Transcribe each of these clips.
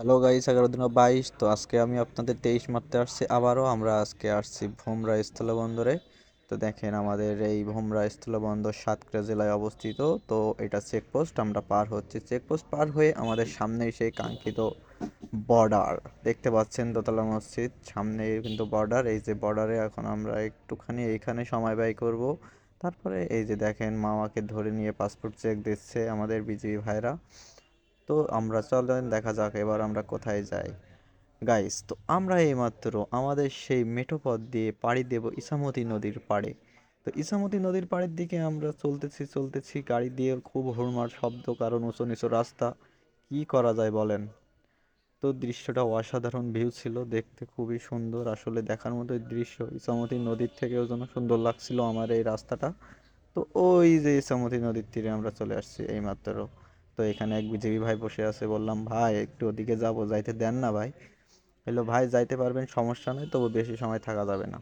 Hello guys এগারো দিন বাইশ তো আজকে আমি আপনাদের তেইশ মারতে আসছি আবারও। আমরা আজকে আসছি ভোমরা স্থলবন্দরে। তো দেখেন আমাদের এই ভোমরা স্থলবন্দর সাতক্ষীরা জেলায় অবস্থিত। তো এটা চেকপোস্ট আমরা পার হচ্ছি। চেকপোস্ট পার হয়ে আমাদের সামনেই সেই কাঙ্ক্ষিত বর্ডার দেখতে পাচ্ছেন দোতলা মসজিদ, সামনে কিন্তু বর্ডার এই যে বর্ডারে এখন আমরা একটুখানি এইখানে সময় ব্যয় করব। তারপরে এই যে দেখেন মামাকে ধরে নিয়ে পাসপোর্ট চেক দিচ্ছে আমাদের বিজিবি ভাইরা। তো আমরা, চলেন দেখা যাক এবার আমরা কোথায় যাই। গাইস তো আমরা এইমাত্র আমাদের সেই মেঠো পথ দিয়ে পাড়ি দেব ইসামতি নদীর পাড়ে। তো ইসামতি নদীর পাড়ের দিকে আমরা চলতেছি চলতেছি। গাড়ি দিয়ে খুব হুড়মার শব্দ, কারণ উঁচু নিচু রাস্তা। কি করা যায় বলেন? তো দৃশ্যটা অসাধারণ ভিউ ছিল, দেখতে খুবই সুন্দর। আসলে দেখার মতো দৃশ্য। ইসামতি নদীর থেকেও যেন সুন্দর লাগছিল আমার এই রাস্তাটা। তো ওই যে ইসামতি নদীর তীরে আমরা চলে আসছি এইমাত্র। তো এখানে এক বিজেপি ভাই বসে আছে, বললাম, ভাই, একটু ওদিকে যাব, যাইতে দেন না ভাই। হলো ভাই, যাইতে পারবেন, সমস্যা নেই, তবু বেশি সময় থাকা যাবে না।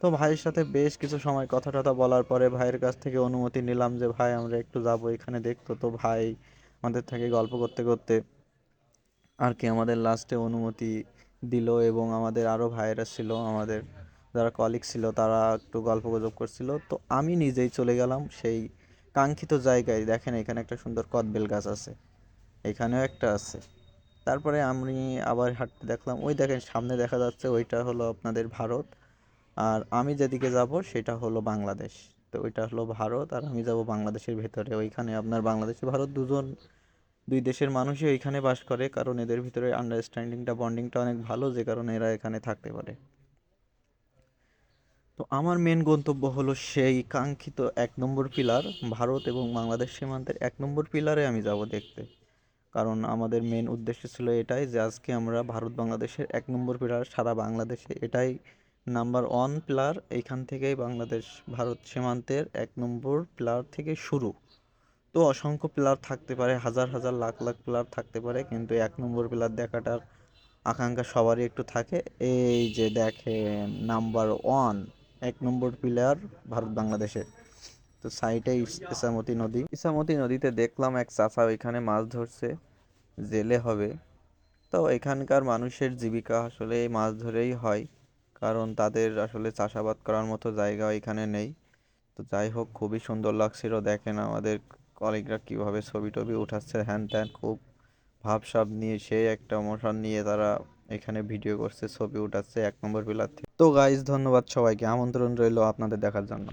তো ভাইয়ের সাথে বেশ কিছু সময় কথা টথা বলার পরে ভাইয়ের কাছ থেকে অনুমতি নিলাম যে, ভাই, আমরা একটু যাব এখানে দেখতো। তো ভাই আমাদের থেকে গল্প করতে করতে আর কি আমাদের লাস্টে অনুমতি দিল এবং আমাদের আরও ভাইয়েরা ছিল, আমাদের যারা কলিগ ছিল, তারা একটু গল্প গুজব করছিল। তো আমি নিজেই চলে গেলাম সেই কাঙ্ক্ষিত জায়গায়, দেখেন এখানে একটা সুন্দর কদবেল গাছ আছে, এখানেও একটা আছে। তারপরে আমি আবার হাঁটতে দেখলাম, ওই দেখেন সামনে দেখা যাচ্ছে ওইটা হলো আপনাদের ভারত, আর আমি যেদিকে যাব সেটা হলো বাংলাদেশ। তো ওইটা হলো ভারত, আর আমি যাব বাংলাদেশের ভেতরে। ওইখানে আপনার বাংলাদেশে, ভারত দুজন, দুই দেশের মানুষই ওইখানে বাস করে, কারণ এদের ভিতরে আন্ডারস্ট্যান্ডিংটা বন্ডিংটা অনেক ভালো, যে কারণে এরা এখানে থাকতে পারে। তো আমার মেন গন্তব্য হলো সেই কাঙ্ক্ষিত এক নম্বর পিলার ভারত এবং বাংলাদেশ সীমান্তের এক নম্বর পিলারে আমি যাব দেখতে। কারণ আমাদের মেন উদ্দেশ্য ছিল এটাই যে আজকে আমরা ভারত বাংলাদেশের এক নম্বর পিলার সারা বাংলাদেশে এটাই নাম্বার ওয়ান পিলার এইখান থেকেই বাংলাদেশ, ভারত সীমান্তের এক নম্বর পিলার থেকে শুরু। তো অসংখ্য পিলার থাকতে পারে, হাজার হাজার লাখ লাখ পিলার থাকতে পারে, কিন্তু এক নম্বর পিলার দেখাটার আকাঙ্ক্ষা সবারই একটু থাকে। এই যে দেখেন নাম্বার ওয়ান এক নম্বর পিলার ভারত বাংলাদেশের। তো সাইডে ইসামতি নদী। ইসামতি নদীতে দেখলাম এক চাচা ওইখানে মাছ ধরছে, জেলে হবে। তো এখানকার মানুষের জীবিকা আসলে মাছ ধরেই হয়, কারণ তাদের আসলে চাষাবাদ করার মতো জায়গা এখানে নেই। তো যাই হোক, খুবই সুন্দর লাগছিল দেখেন আমাদের কলিগরা কীভাবে ছবি টবি উঠাচ্ছে, হ্যান ত্যান, খুব ভাবসাব নিয়ে সেই একটা মোশন নিয়ে তারা এখানে ভিডিও করছে, ছবি উঠাচ্ছে, এক নম্বর পিলার থেকে। তো গাইজ ধন্যবাদ সবাইকে। আমন্ত্রণ রইল আপনাদের দেখার জন্য।